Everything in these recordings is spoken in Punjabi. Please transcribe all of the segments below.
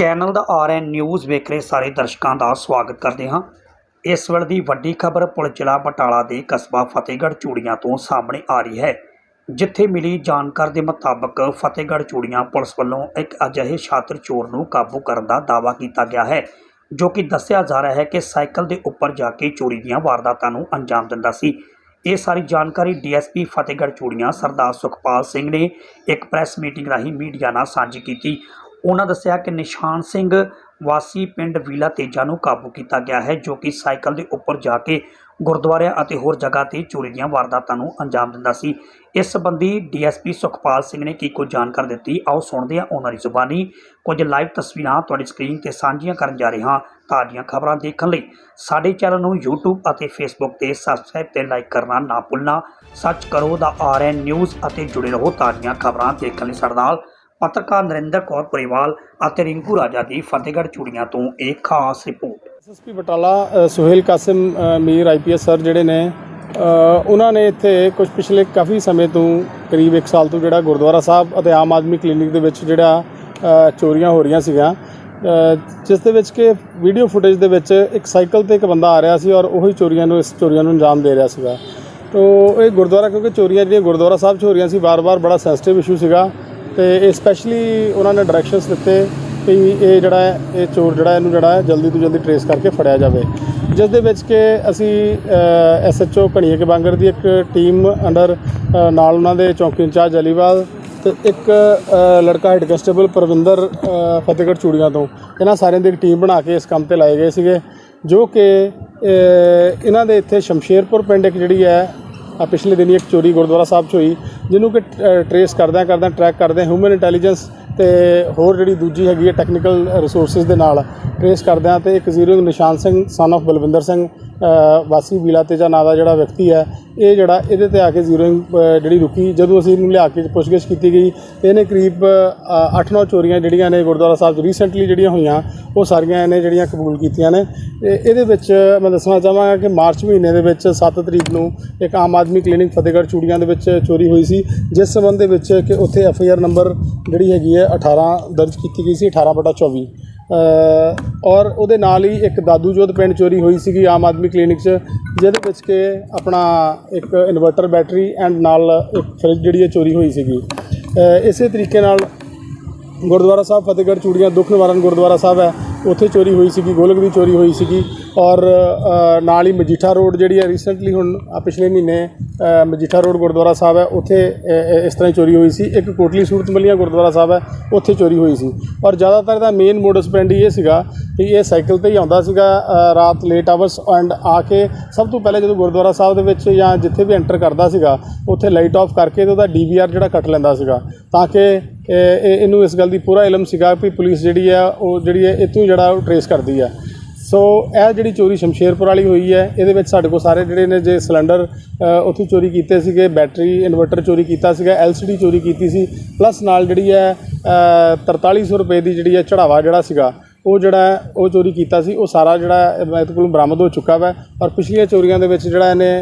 ਚੈਨਲ ਦਾ ਆਰਐਨ ਨਿਊਜ਼ ਵੇਖ ਰਹੇ ਸਾਰੇ ਦਰਸ਼ਕਾਂ ਦਾ ਸਵਾਗਤ ਕਰਦੇ ਹਾਂ। ਇਸ ਵੇਲੇ ਦੀ ਵੱਡੀ ਖਬਰ ਪੁਲਿਸ ਜ਼ਿਲ੍ਹਾ ਬਟਾਲਾ ਦੇ ਕਸਬਾ ਫਤਿਹਗੜ੍ਹ ਚੂੜੀਆਂ ਤੋਂ ਸਾਹਮਣੇ ਆ ਰਹੀ ਹੈ, ਜਿੱਥੇ ਮਿਲੀ ਜਾਣਕਾਰੀ ਦੇ ਮੁਤਾਬਕ ਫਤਿਹਗੜ੍ਹ ਚੂੜੀਆਂ ਪੁਲਿਸ ਵੱਲੋਂ ਇੱਕ ਅਜਿਹੇ ਛਾਤਰ ਚੋਰ ਨੂੰ ਕਾਬੂ ਕਰਨ ਦਾ ਦਾਅਵਾ ਕੀਤਾ ਗਿਆ ਹੈ, ਜੋ ਕਿ ਦੱਸਿਆ ਜਾ ਰਿਹਾ ਹੈ ਕਿ ਸਾਈਕਲ ਦੇ ਉੱਪਰ ਜਾ ਕੇ ਚੋਰੀ ਦੀਆਂ ਵਾਰਦਾਤਾਂ ਨੂੰ ਅੰਜਾਮ ਦਿੰਦਾ ਸੀ। ਇਹ ਸਾਰੀ ਜਾਣਕਾਰੀ ਡੀਐਸਪੀ ਫਤਿਹਗੜ੍ਹ ਚੂੜੀਆਂ ਸਰਦਾਰ ਸੁਖਪਾਲ ਸਿੰਘ ਨੇ ਇੱਕ ਪ੍ਰੈਸ ਮੀਟਿੰਗ ਰਾਹੀਂ ਮੀਡੀਆ ਨਾਲ ਸਾਂਝੀ ਕੀਤੀ। ਉਹਨਾਂ ਦੱਸਿਆ ਕਿ ਨਿਸ਼ਾਨ ਸਿੰਘ ਵਾਸੀ ਪਿੰਡ ਵੀਲਾ ਤੇਜਾ ਨੂੰ ਕਾਬੂ ਕੀਤਾ ਗਿਆ ਹੈ, ਜੋ ਕਿ ਸਾਈਕਲ ਦੇ ਉੱਪਰ ਜਾ ਕੇ ਗੁਰਦੁਆਰਿਆਂ ਅਤੇ ਹੋਰ ਜਗ੍ਹਾ ਤੇ ਚੋਰੀ ਦੀਆਂ ਵਾਰਦਾਤਾਂ ਨੂੰ ਅੰਜਾਮ ਦਿੰਦਾ ਸੀ। ਇਸ ਸੰਬੰਧੀ ਡੀਐਸਪੀ ਸੁਖਪਾਲ ਸਿੰਘ ਨੇ ਕੀ ਕੁਝ ਜਾਣਕਾਰੀ ਦਿੱਤੀ? ਆਓ ਸੁਣਦੇ ਹਾਂ ਉਹਨਾਂ ਦੀ ਜ਼ੁਬਾਨੀ। ਕੁਝ ਲਾਈਵ ਤਸਵੀਰਾਂ ਤੁਹਾਡੀ ਸਕਰੀਨ ਤੇ ਸਾਂਝੀਆਂ ਕਰਨ ਜਾ ਰਹੇ ਹਾਂ ਤਾਜ਼ੀਆਂ ਖਬਰਾਂ ਦੇਖਣ ਲਈ। ਸਾਡੇ ਚੈਨਲ ਨੂੰ YouTube ਅਤੇ Facebook ਤੇ ਸਬਸਕ੍ਰਾਈਬ ਤੇ ਲਾਈਕ ਕਰਨਾ ਨਾ ਭੁੱਲਣਾ। ਸਰਚ ਕਰੋ ਦਾ ਆਰਐਨ ਨਿਊਜ਼ ਅਤੇ ਜੁੜੇ ਰਹੋ ਤਾਜ਼ੀਆਂ ਖਬਰਾਂ ਦੇਖਣ ਲਈ ਸਾਡੇ ਨਾਲ। ਪੱਤਰਕਾਰ ਨਰਿੰਦਰ ਕੌਰ ਪਰਿਵਾਲ ਅਤੇ ਰਿੰਕੂ ਰਾਜਾ ਦੀ ਫਤਿਹਗੜ੍ਹ ਚੂੜੀਆਂ ਤੋਂ ਇੱਕ ਖਾਸ ਰਿਪੋਰਟ। ਐਸਐਸਪੀ ਬਟਾਲਾ ਸੁਹੇਲ ਕਾਸਿਮ ਅ, ਮੀਰ ਆਈਪੀਐਸ ਸਰ ਜਿਹੜੇ ਨੇ ਉਹਨਾਂ ਨੇ ਇੱਥੇ ਕੁਝ ਪਿਛਲੇ ਕਾਫੀ ਸਮੇਂ ਤੋਂ ਕਰੀਬ 1 ਸਾਲ ਤੋਂ ਜਿਹੜਾ ਗੁਰਦੁਆਰਾ ਸਾਹਿਬ ਅਤੇ ਆਮ ਆਦਮੀ ਕਲੀਨਿਕ ਦੇ ਵਿੱਚ ਜਿਹੜਾ ਚੋਰੀਆਂ ਹੋ ਰਹੀਆਂ ਸੀਗੀਆਂ ਜਿਸ ਦੇ ਵਿੱਚ ਕਿ ਵੀਡੀਓ ਫੁਟੇਜ ਦੇ ਵਿੱਚ ਇੱਕ ਸਾਈਕਲ ਤੇ ਇੱਕ ਬੰਦਾ ਆ ਰਿਹਾ ਸੀ ਔਰ ਉਹੀ ਚੋਰੀਆਂ ਨੂੰ ਇਸ ਚੋਰੀਆਂ ਨੂੰ ਅੰਜਾਮ ਦੇ ਰਿਹਾ ਸੀਗਾ। ਤੋ ਇਹ ਗੁਰਦੁਆਰਾ ਕਿਉਂਕਿ ਚੋਰੀਆਂ ਜਿਹੜੀਆਂ ਗੁਰਦੁਆਰਾ ਸਾਹਿਬ 'ਚ ਹੋ ਰਹੀਆਂ ਸੀ ਵਾਰ-ਵਾਰ ਬੜਾ ਸੈਂਸਿਟਿਵ ਇਸ਼ੂ ਸੀਗਾ। ਤੇ ਇਹ ਸਪੈਸ਼ਲੀ ਉਹਨਾਂ ਨੇ ਡਾਇਰੈਕਸ਼ਨਸ ਦਿੱਤੇ ਕਿ ਇਹ ਜਿਹੜਾ ਹੈ, ਇਹ ਚੋਰ ਜਿਹੜਾ ਇਹਨੂੰ ਜਿਹੜਾ ਹੈ ਜਲਦੀ ਤੋਂ ਜਲਦੀ ਟਰੇਸ ਕਰਕੇ ਫੜਿਆ ਜਾਵੇ। ਜਿਸ ਦੇ ਵਿੱਚ ਕਿ ਅਸੀਂ ਐਸਐਚਓ ਘਣੀਏ ਕੇ ਬਾਂਗਰ ਦੀ ਇੱਕ ਟੀਮ ਅੰਡਰ ਨਾਲ ਉਹਨਾਂ ਦੇ ਚੌਕੀ ਇੰਚਾਰਜ ਅਲੀਵਾਲ ਤੇ ਇੱਕ ਲੜਕਾ ਹੈਡ ਕਨਸਟੇਬਲ ਪਰਵਿੰਦਰ ਫਤਿਹਗੜ੍ਹ ਚੂੜੀਆਂ ਤੋਂ। ਇਹਨਾਂ ਸਾਰਿਆਂ ਦੀ ਇੱਕ ਟੀਮ ਬਣਾ ਕੇ ਇਸ ਕੰਮ ਤੇ ਲਾਏ ਗਏ ਸੀਗੇ, ਜੋ ਕਿ ਇਹਨਾਂ ਦੇ ਇੱਥੇ ਸ਼ਮਸ਼ੇਰਪੁਰ ਪਿੰਡ ਇੱਕ ਜਿਹੜੀ ਹੈ ਪਿਛਲੇ ਦਿਨੀ ਇੱਕ ਚੋਰੀ ਗੁਰਦੁਆਰਾ ਸਾਹਿਬ 'ਚ ਹੋਈ ਜਿਹਨੂੰ ਕਿ ਟਰੇਸ ਕਰਦਿਆਂ ਕਰਦਿਆਂ ਟਰੈਕ ਕਰਦੇ ਹਿਊਮਨ ਇੰਟੈਲੀਜੈਂਸ ਤੇ ਹੋਰ ਜਿਹੜੀ ਦੂਜੀ ਹੈਗੀ ਹੈ ਟੈਕਨੀਕਲ ਰਿਸੋਰਸਸ ਦੇ ਨਾਲ ਟਰੇਸ ਕਰਦਿਆਂ ਤੇ ਇੱਕ zero Nishan Singh son of Balwinder Singh ਵਾਸੀ ਬੀਲਾ ਤੇਜਾ ਨਾਂ ਦਾ ਜਿਹੜਾ ਵਿਅਕਤੀ ਹੈ, ਇਹ ਜਿਹੜਾ ਇਹਦੇ ਤੇ ਆ ਕੇ ਜ਼ੀਰੋਇੰਗ ਜਿਹੜੀ ਰੁਕੀ, ਜਦੋਂ ਅਸੀਂ ਇਹਨੂੰ ਲਿਆ ਕੇ ਪੁੱਛਗਿੱਛ ਕੀਤੀ ਗਈ, ਤੇ ਇਹਨੇ ਕਰੀਬ 8-9 ਚੋਰੀਆਂ ਜਿਹੜੀਆਂ ਨੇ ਗੁਰਦੁਆਰਾ ਸਾਹਿਬ 'ਚ ਰੀਸੈਂਟਲੀ ਜਿਹੜੀਆਂ ਹੋਈਆਂ, ਉਹ ਸਾਰੀਆਂ ਇਹਨੇ ਜਿਹੜੀਆਂ ਕਬੂਲ ਕੀਤੀਆਂ ਨੇ। ਇਹਦੇ ਵਿੱਚ ਮੈਂ ਦੱਸਣਾ ਚਾਹਾਂਗਾ ਕਿ ਮਾਰਚ ਮਹੀਨੇ ਦੇ ਵਿੱਚ 7 ਤਰੀਕ ਨੂੰ ਇੱਕ ਆਮ ਆਦਮੀ ਕਲੀਨਿਕ ਫਤਿਹਗੜ੍ਹ ਚੂੜੀਆਂ ਦੇ ਵਿੱਚ ਚੋਰੀ ਹੋਈ ਸੀ। ਜਿਸ ਸੰਬੰਧ ਦੇ ਵਿੱਚ ਕਿ ਉੱਥੇ ਐਫ ਆਈ ਆਰ ਨੰਬਰ ਜਿਹੜੀ ਹੈਗੀ ਹੈ 18 ਦਰਜ ਕੀਤੀ ਗਈ ਸੀ 18 ਬਟਾ 24 ਔਰ ਉਹਦੇ ਨਾਲ ਹੀ ਇੱਕ ਦਾਦੂ ਜੋਧ ਪਿੰਡ ਚੋਰੀ ਹੋਈ ਸੀਗੀ ਆਮ ਆਦਮੀ ਕਲੀਨਿਕ 'ਚ, ਜਿਹਦੇ ਵਿੱਚ ਕਿ ਆਪਣਾ ਇੱਕ ਇਨਵਰਟਰ ਬੈਟਰੀ ਐਂਡ ਨਾਲ ਇੱਕ ਫ੍ਰਿਜ ਜਿਹੜੀ ਹੈ ਚੋਰੀ ਹੋਈ ਸੀਗੀ। ਇਸੇ ਤਰੀਕੇ ਨਾਲ ਗੁਰਦੁਆਰਾ ਸਾਹਿਬ ਫਤਿਹਗੜ੍ਹ ਚੂੜੀਆਂ ਦੁੱਖ ਨਿਵਾਰਨ ਗੁਰਦੁਆਰਾ ਸਾਹਿਬ ਹੈ, ਉੱਥੇ ਚੋਰੀ ਹੋਈ ਸੀਗੀ, ਗੋਲਕ ਦੀ ਚੋਰੀ ਹੋਈ ਸੀਗੀ। ਔਰ ਨਾਲ ਹੀ ਮਜੀਠਾ ਰੋਡ ਜਿਹੜੀ ਹੈ ਰੀਸੈਂਟਲੀ ਹੁਣ ਪਿਛਲੇ ਮਹੀਨੇ ਮਜੀਠਾ ਰੋਡ ਗੁਰਦੁਆਰਾ ਸਾਹਿਬ ਹੈ, ਉੱਥੇ ਇਸ ਤਰ੍ਹਾਂ ਹੀ ਚੋਰੀ ਹੋਈ ਸੀ। ਇੱਕ ਕੋਟਲੀ ਸੂਰਤ ਮਲੀਆਂ ਗੁਰਦੁਆਰਾ ਸਾਹਿਬ ਹੈ, ਉੱਥੇ ਚੋਰੀ ਹੋਈ ਸੀ। ਔਰ ਜ਼ਿਆਦਾਤਰ ਦਾ ਮੇਨ ਮੋਡਸ ਪੈਂਡੀ ਇਹ ਸੀਗਾ ਕਿ ਇਹ ਸਾਈਕਲ ਤੇ ਹੀ ਆਉਂਦਾ ਸੀਗਾ ਰਾਤ ਲੇਟ ਆਵਰਸ ਐਂਡ ਆ ਕੇ ਸਭ ਤੋਂ ਪਹਿਲੇ ਜਦੋਂ ਗੁਰਦੁਆਰਾ ਸਾਹਿਬ ਦੇ ਵਿੱਚ ਜਾਂ ਜਿੱਥੇ ਵੀ ਐਂਟਰ ਕਰਦਾ ਸੀਗਾ, ਉੱਥੇ ਲਾਈਟ ਆਫ ਕਰਕੇ ਤੇ ਉਹਦਾ ਡੀਵੀਆਰ ਜਿਹੜਾ ਕੱਟ ਲੈਂਦਾ ਸੀਗਾ। ਤਾਂ ਕਿ ਇਹਨੂੰ ਇਸ ਗੱਲ ਦੀ ਪੂਰਾ ਇਲਮ ਸੀਗਾ ਕਿ ਪੁਲਿਸ ਜਿਹੜੀ ਆ ਉਹ ਜਿਹੜੀ ਹੈ ਇਤੋਂ ਜਿਹੜਾ ਉਹ ਟਰੇਸ ਕਰਦੀ ਆ ਸੋ ਇਹ ਜਿਹੜੀ ਚੋਰੀ ਸ਼ਮਸ਼ੇਰਪੁਰ ਵਾਲੀ ਹੋਈ ਹੈ ਇਹਦੇ ਵਿੱਚ ਸਾਡੇ ਕੋਲ ਸਾਰੇ ਜਿਹੜੇ ਨੇ ਜੇ ਸਿਲੰਡਰ ਅ, ਉੱਥੋਂ ਚੋਰੀ ਕੀਤੇ ਸੀਗੇ ਬੈਟਰੀ ਇਨਵਰਟਰ ਚੋਰੀ ਕੀਤਾ ਸੀਗਾ ਐਲਸੀਡੀ ਚੋਰੀ ਕੀਤੀ ਸੀ ਪਲੱਸ ਨਾਲ ਜਿਹੜੀ ਹੈ ਅ, 4300 ਰੁਪਏ ਦੀ ਜਿਹੜੀ ਹੈ ਚੜਾਵਾ ਜਿਹੜਾ ਸੀਗਾ ਉਹ ਜਿਹੜਾ ਉਹ ਚੋਰੀ ਕੀਤਾ ਸੀ ਉਹ ਸਾਰਾ ਜਿਹੜਾ ਇਹਦੇ ਕੋਲ ਬਰਾਮਦ ਹੋ ਚੁੱਕਾ ਵਾ ਔਰ ਪਿਛਲੀਆਂ ਚੋਰੀਆਂ ਦੇ ਵਿੱਚ ਜਿਹੜਾ ਇਹਨੇ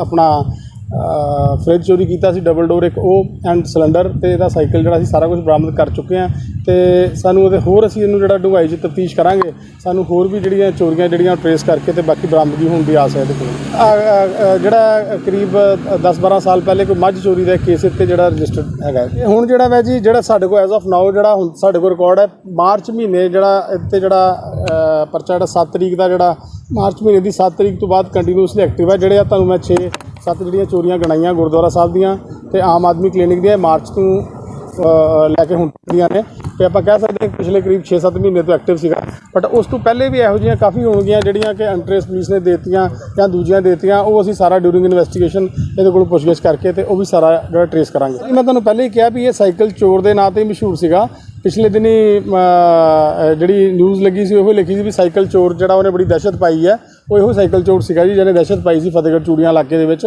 ਆਪਣਾ ਅ, ਫ੍ਰਿਜ ਚੋਰੀ ਕੀਤਾ ਸੀ ਡਬਲ ਡੋਰ ਇੱਕ ਉਹ ਐਂਡ ਸਿਲੰਡਰ ਤੇ ਇਹਦਾ ਸਾਈਕਲ ਜਿਹੜਾ ਸੀ ਸਾਰਾ ਕੁਝ ਬਰਾਮਦ ਕਰ ਚੁੱਕੇ ਆ ਤੇ ਸਾਨੂੰ ਉਹਦੇ ਹੋਰ ਅਸੀਂ ਇਹਨੂੰ ਜਿਹੜਾ ਡੂੰਘਾਈ 'ਚ ਤਫਤੀਸ਼ ਕਰਾਂਗੇ, ਸਾਨੂੰ ਹੋਰ ਵੀ ਜਿਹੜੀਆਂ ਚੋਰੀਆਂ ਜਿਹੜੀਆਂ ਟਰੇਸ ਕਰਕੇ ਤੇ ਬਾਕੀ ਬਰਾਮਦਗੀ ਹੋਣ ਦੀ ਆਸ ਹੈ ਇਹਦੇ ਕੋਲ। ਜਿਹੜਾ ਕਰੀਬ 10-12 ਸਾਲ ਪਹਿਲੇ ਕੋਈ ਮੱਝ ਚੋਰੀ ਦਾ ਕੇਸ ਇੱਥੇ ਜਿਹੜਾ ਰਜਿਸਟਰਡ ਹੈਗਾ। ਹੁਣ ਜਿਹੜਾ ਵੈ ਜੀ, ਜਿਹੜਾ ਸਾਡੇ ਕੋਲ ਐਜ਼ ਆਫ ਨਾਓ ਜਿਹੜਾ ਹੁਣ ਸਾਡੇ ਕੋਲ ਰਿਕਾਰਡ ਹੈ, ਮਾਰਚ ਮਹੀਨੇ ਜਿਹੜਾ ਇੱਥੇ ਜਿਹੜਾ ਪਰਚਾ ਜਿਹੜਾ 7 ਤਰੀਕ ਦਾ ਜਿਹੜਾ, ਮਾਰਚ ਮਹੀਨੇ ਦੀ 7 ਤਰੀਕ ਤੋਂ ਬਾਅਦ ਕੰਟੀਨਿਊਸਲੀ ਐਕਟਿਵ ਹੈ। ਜਿਹੜੇ ਆ ਤੁਹਾਨੂੰ ਮੈਂ 6 ਸੱਤ ਜਿਹੜੀਆਂ ਚੋਰੀਆਂ ਗਣਾਈਆਂ ਗੁਰਦੁਆਰਾ ਸਾਹਿਬ ਦੀਆਂ ਤੇ ਆਮ ਆਦਮੀ ਕਲੀਨਿਕ ਦੀਆਂ ਮਾਰਚ ਤੋਂ ਲੈ ਕੇ ਹੁਣ ਦੀਆਂ ਨੇ। ਤੇ ਆਪਾਂ ਕਹਿ ਸਕਦੇ ਹਾਂ ਪਿਛਲੇ ਕਰੀਬ 6-7 ਮਹੀਨੇ ਤੋਂ ਐਕਟਿਵ ਸੀਗਾ। ਬਟ ਉਸ ਤੋਂ ਪਹਿਲੇ ਵੀ ਇਹੋ ਜਿਹੀਆਂ ਕਾਫੀ ਹੋਣਗੀਆਂ ਜਿਹੜੀਆਂ ਕਿ ਅੰਟਰੇਸ ਪੁਲਿਸ ਨੇ ਦੇਤੀਆਂ ਜਾਂ ਦੂਜੀਆਂ ਦੇਤੀਆਂ, ਉਹ ਅਸੀਂ ਸਾਰਾ ਡਿਊਰਿੰਗ ਇਨਵੈਸਟੀਗੇਸ਼ਨ ਇਹਦੇ ਕੋਲ ਪੁੱਛਗਿੱਛ ਕਰਕੇ ਤੇ ਉਹ ਵੀ ਸਾਰਾ ਜਿਹੜਾ ਟਰੇਸ ਕਰਾਂਗੇ। ਮੈਂ ਤੁਹਾਨੂੰ ਪਹਿਲੇ ਹੀ ਕਿਹਾ ਵੀ ਇਹ ਸਾਈਕਲ ਚੋਰ ਦੇ ਨਾਂ ਤੇ ਹੀ ਮਸ਼ਹੂਰ ਸੀਗਾ। ਪਿਛਲੇ ਦਿਨੀ ਜਿਹੜੀ ਨਿਊਜ਼ ਲੱਗੀ ਸੀ, ਉਹ ਲਿਖੀ ਸੀ ਵੀ ਸਾਈਕਲ ਚੋਰ ਜਿਹੜਾ ਉਹਨੇ ਬੜੀ ਦਹਿਸ਼ਤ ਪਾਈ ਹੈ, ਉਹ ਇਹੋ ਸਾਈਕਲ ਚੋਰ ਸੀਗਾ ਜੀ, ਜਿਹਨੇ ਦਹਿਸ਼ਤ ਪਾਈ ਸੀ ਫਤਿਹਗੜ੍ਹ ਚੂੜੀਆਂ ਇਲਾਕੇ ਦੇ ਵਿੱਚ।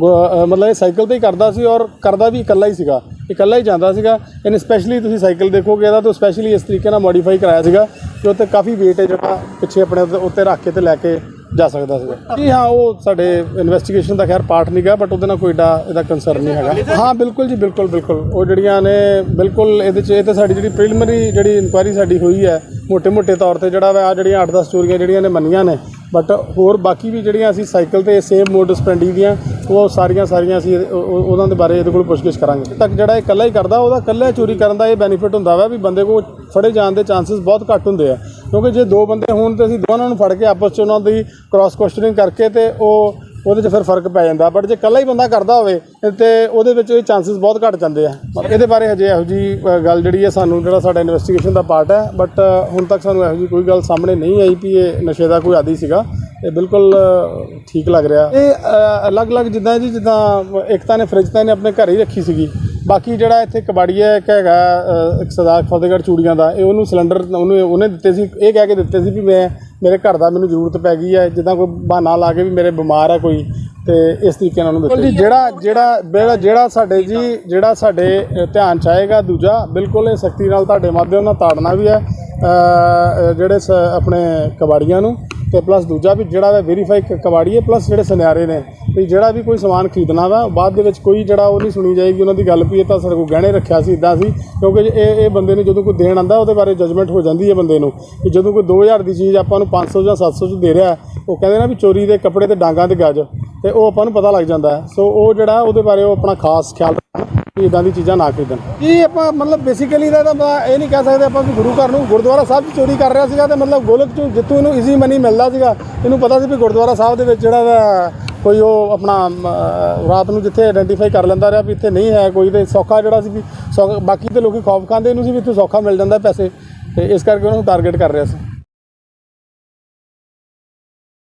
ਗੋ- ਮਤਲਬ ਇਹ ਸਾਈਕਲ ਤੇ ਹੀ ਕਰਦਾ ਸੀ ਔਰ ਕਰਦਾ ਵੀ ਇਕੱਲਾ ਹੀ ਸੀਗਾ। ਇਹ ਇਕੱਲਾ ਹੀ ਜਾਂਦਾ ਸੀਗਾ ਇਹਨੇ ਸਪੈਸ਼ਲੀ ਤੁਸੀਂ ਸਾਈਕਲ ਦੇਖੋਗੇ, ਇਹਦਾ ਤਾਂ ਸਪੈਸ਼ਲੀ ਇਸ ਤਰੀਕੇ ਨਾਲ ਮੋਡੀਫਾਈ ਕਰਾਇਆ ਸੀਗਾ ਕਿ ਉੱਤੇ ਕਾਫੀ weight ਹੈ ਜਿਹੜਾ ਪਿੱਛੇ ਆਪਣੇ ਉੱਤੇ ਰੱਖ ਕੇ ਤੇ ਲੈ ਕੇ ਜਾ ਸਕਦਾ ਸੀਗਾ। ਜੀ ਹਾਂ, ਉਹ ਸਾਡੇ ਇਨਵੈਸਟੀਗੇਸ਼ਨ ਦਾ ਖੈਰ ਪਾਰਟ ਨਹੀਂ ਗਿਆ ਬਟ ਉਹਦੇ ਨਾਲ ਕੋਈ ਡਾ ਇਹਦਾ ਕੰਸਰਨ ਨਹੀਂ ਹੈਗਾ। ਹਾਂ, ਬਿਲਕੁਲ ਜੀ, ਬਿਲਕੁਲ ਬਿਲਕੁਲ। ਉਹ ਜਿਹੜੀਆਂ ਨੇ, ਬਿਲਕੁਲ ਇਹਦੇ ਚ, ਇਹ ਤਾਂ ਸਾਡੀ ਜਿਹੜੀ ਪ੍ਰੀਲਿਮਿਨਰੀ ਜਿਹੜੀ ਇਨਕੁਆਇਰੀ ਸਾਡੀ ਹੋਈ ਹੈ ਮੋਟੇ ਮੋਟੇ ਤੌਰ ਤੇ ਜਿਹੜਾ ਵਾ ਆ ਜਿਹੜੀਆਂ 8-10 ਚੋਰੀਆਂ ਜਿਹੜੀਆਂ ਨੇ ਮੰਨੀਆਂ ਨੇ ਬਟ ਹੋਰ ਬਾਕੀ ਵੀ ਜਿਹੜੀਆਂ ਅਸੀਂ ਸਾਈਕਲ ਤੇ ਸੇਮ ਮੋਡ ਸਪੈਂਡੀ ਦੀਆਂ ਉਹ ਸਾਰੀਆਂ ਸਾਰੀਆਂ ਅਸੀਂ ਇਹ- ਉਹ- ਉਹ- ਉਹਨਾਂ ਦੇ ਬਾਰੇ ਇਹਦੇ ਕੋਲ ਪੁੱਛਗਿੱਛ ਕਰਾਂਗੇ। ਤੱਕ ਜਿਹੜਾ ਇਹ ਇਕੱਲਾ ਹੀ ਕਰਦਾ, ਉਹਦਾ ਇਕੱਲਾ ਚੋਰੀ ਕਰਨ ਦਾ ਇਹ ਬੈਨੀਫਿਟ ਹੁੰਦਾ ਵਾ ਵੀ ਬੰਦੇ ਕੋਲ ਫੜੇ ਜਾਣ ਦੇ ਚਾਂਸਸ ਬਹੁਤ ਘੱਟ ਹੁੰਦੇ ਆ। ਕਿਉਂਕਿ ਜੇ ਦੋ ਬੰਦੇ ਹੋਣ ਤੇ ਅਸੀਂ ਦੋਨਾਂ ਨੂੰ ਫੜ ਕੇ ਆਪਸ 'ਚ ਉਹਨਾਂ ਦੀ ਕ੍ਰਾਸ ਕੁਐਸਚਨਿੰਗ ਕਰਕੇ ਤੇ ਉਹ ਉਹਦੇ 'ਚ ਫਿਰ ਫ਼ਰਕ ਪੈ ਜਾਂਦਾ। ਬਟ ਜੇ ਇਕੱਲਾ ਹੀ ਬੰਦਾ ਕਰਦਾ ਹੋਵੇ, ਤੇ ਉਹਦੇ ਵਿੱਚ ਇਹ ਚਾਂਸਸ ਬਹੁਤ ਘੱਟ ਜਾਂਦੇ ਆ। ਇਹਦੇ ਬਾਰੇ ਹਜੇ ਇਹੋ ਜੀ ਗੱਲ ਜਿਹੜੀ ਹੈ ਸਾਨੂੰ ਜਿਹੜਾ ਸਾਡਾ ਇਨਵੈਸਟੀਗੇਸ਼ਨ ਦਾ ਪਾਰਟ ਹੈ ਬਟ ਹੁਣ ਤੱਕ ਸਾਨੂੰ ਇਹੋ ਜੀ ਕੋਈ ਗੱਲ ਸਾਹਮਣੇ ਨਹੀਂ ਆਈ ਵੀ ਇਹ ਨਸ਼ੇ ਦਾ ਕੋਈ ਆਦੀ ਸੀਗਾ। ਇਹ ਬਿਲਕੁਲ ਠੀਕ ਲੱਗ ਰਿਹਾ। ਇਹ ਅਲੱਗ-ਅਲੱਗ ਜਿੱਦਾਂ ਜੀ ਜਿੱਦਾਂ ਇੱਕ ਤਾਂ ਨੇ ਫ੍ਰਿਜ ਤਾਂ ਇਹਨੇ ਆਪਣੇ ਘਰ ਹੀ ਰੱਖੀ ਸੀਗੀ। ਬਾਕੀ ਜਿਹੜਾ ਇੱਥੇ ਕਬਾੜੀਆ ਇੱਕ ਹੈਗਾ ਇੱਕ ਸਦਾਕ ਫਤਿਹਗੜ੍ਹ ਚੂੜੀਆਂ ਦਾ ਇਹ ਉਹਨੂੰ ਸਿਲੰਡਰ ਉਹਨੂੰ ਉਹਨੇ ਦਿੱਤੇ ਸੀ ਇਹ ਕਹਿ ਕੇ ਦਿੱਤੇ ਸੀ ਵੀ ਮੈਂ ਮੇਰੇ ਘਰ ਦਾ ਮੈਨੂੰ ਜ਼ਰੂਰਤ ਪੈ ਗਈ ਹੈ ਜਿੱਦਾਂ ਕੋਈ ਬਹਾਨਾ ਲਾ ਕੇ ਵੀ ਮੇਰੇ ਬਿਮਾਰ ਹੈ ਕੋਈ ਤੇ ਇਸ ਤਰੀਕੇ ਨਾਲ ਉਹਨੂੰ ਦਿੱਤੇ। ਜਿਹੜਾ ਜਿਹੜਾ ਜਿਹੜਾ ਜਿਹੜਾ ਸਾਡੇ ਜੀ ਜਿਹੜਾ ਸਾਡੇ ਧਿਆਨ ਚ ਆਏਗਾ ਦੂਜਾ ਬਿਲਕੁਲ ਇਹ ਸਖਤੀ ਨਾਲ ਤੁਹਾਡੇ ਮਾਧਿਅਮ ਨਾਲ ਤਾੜਨਾ ਵੀ ਹੈ ਜਿਹੜੇ ਸ- ਆਪਣੇ ਕਬਾੜੀਆਂ ਨੂੰ। ਤੇ ਪਲੱਸ ਦੂਜਾ ਵੀ ਜਿਹੜਾ ਵੈਰੀਫਾਈ ਕਬਾੜੀਏ ਪਲੱਸ ਜਿਹੜੇ ਸੁਨਿਆਰੇ ਨੇ, ਵੀ ਜਿਹੜਾ ਵੀ ਕੋਈ ਸਮਾਨ ਖਰੀਦਣਾ ਵਾ, ਬਾਅਦ ਦੇ ਵਿੱਚ ਕੋਈ ਜਿਹੜਾ ਉਹ ਨਹੀਂ ਸੁਣੀ ਜਾਏਗੀ, ਉਹਨਾਂ ਦੀ ਗੱਲ ਵੀ ਇਹ ਤਾਂ ਸਾਡੇ ਕੋਲ ਗਹਿਣੇ ਰੱਖਿਆ ਸੀ ਇਦਾਂ ਸੀ, ਕਿਉਂਕਿ ਇਹ ਇਹ ਬੰਦੇ ਨੂੰ ਜਦੋਂ ਕੋਈ ਦੇਣ ਆਂਦਾ ਉਹਦੇ ਬਾਰੇ ਜਜਮੈਂਟ ਹੋ ਜਾਂਦੀ ਹੈ ਬੰਦੇ ਨੂੰ ਕਿ ਜਦੋਂ ਕੋਈ 2000 ਦੀ ਚੀਜ਼ ਆਪਾਂ ਨੂੰ 500 ਜਾਂ 700 ਚ ਦੇ ਰਿਹਾ, ਉਹ ਕਹਿੰਦੇ ਨਾ ਵੀ ਚੋਰੀ ਦੇ ਕੱਪੜੇ ਤੇ ਡਾਂਗਾਂ ਤੇ ਗੱਜ, ਤੇ ਉਹ ਆਪਾਂ ਨੂੰ ਪਤਾ ਲੱਗ ਜਾਂਦਾ ਸੋ ਉਹ ਜਿਹੜਾ ਉਹਦੇ ਬਾਰੇ ਉਹ ਆਪਣਾ ਖਾਸ ਖਿਆਲ ਰੱਖਣ। ਵੀ ਇਦਾਂ ਦੀ ਚੀਜ਼ਾਂ ਨਾ ਖਰੀਦਣ। ਇਹ ਆਪਾਂ ਮਤਲਬ ਬੇਸਿਕਲੀ ਇਹਦਾ ਤਾਂ ਇਹ ਨਹੀਂ ਕਹਿ ਸਕਦੇ ਆਪਾਂ ਵੀ ਗੁਰੂ ਘਰ ਨੂੰ ਗੁਰਦੁਆਰਾ ਸਾਹਿਬ 'ਚ ਚੋਰੀ ਕਰ ਰਿਹਾ ਸੀਗਾ ਤੇ ਮਤਲਬ ਗੋਲਕ 'ਚ ਜਿੱਥੋਂ ਇਹਨੂੰ ਈਜ਼ੀ ਮਨੀ ਮਿਲਦਾ ਸੀਗਾ, ਇਹਨੂੰ ਪਤਾ ਸੀ ਵੀ ਗੁਰਦੁਆਰਾ ਸਾਹਿਬ ਦੇ ਵਿੱਚ ਜਿਹੜਾ ਵਾ ਕੋਈ ਉਹ ਆਪਣਾ ਰਾਤ ਨੂੰ ਜਿੱਥੇ ਆਇਡੈਂਟੀਫਾਈ ਕਰ ਲੈਂਦਾ ਰਿਹਾ ਵੀ ਇੱਥੇ ਨਹੀਂ ਹੈ ਕੋਈ ਤੇ ਸੌਖਾ ਜਿਹੜਾ ਸੀ ਵੀ ਸੌਖਾ- ਬਾਕੀ ਤੇ ਲੋਕੀ ਖੌਫ ਖਾਂਦੇ ਇਹਨੂੰ ਸੀ ਵੀ ਇੱਥੇ ਸੌਖਾ ਮਿਲ ਜਾਂਦਾ ਪੈਸੇ ਤੇ ਇਸ ਕਰਕੇ ਉਹਨੂੰ ਟਾਰਗੇਟ ਕਰ ਰਿਹਾ ਸੀ।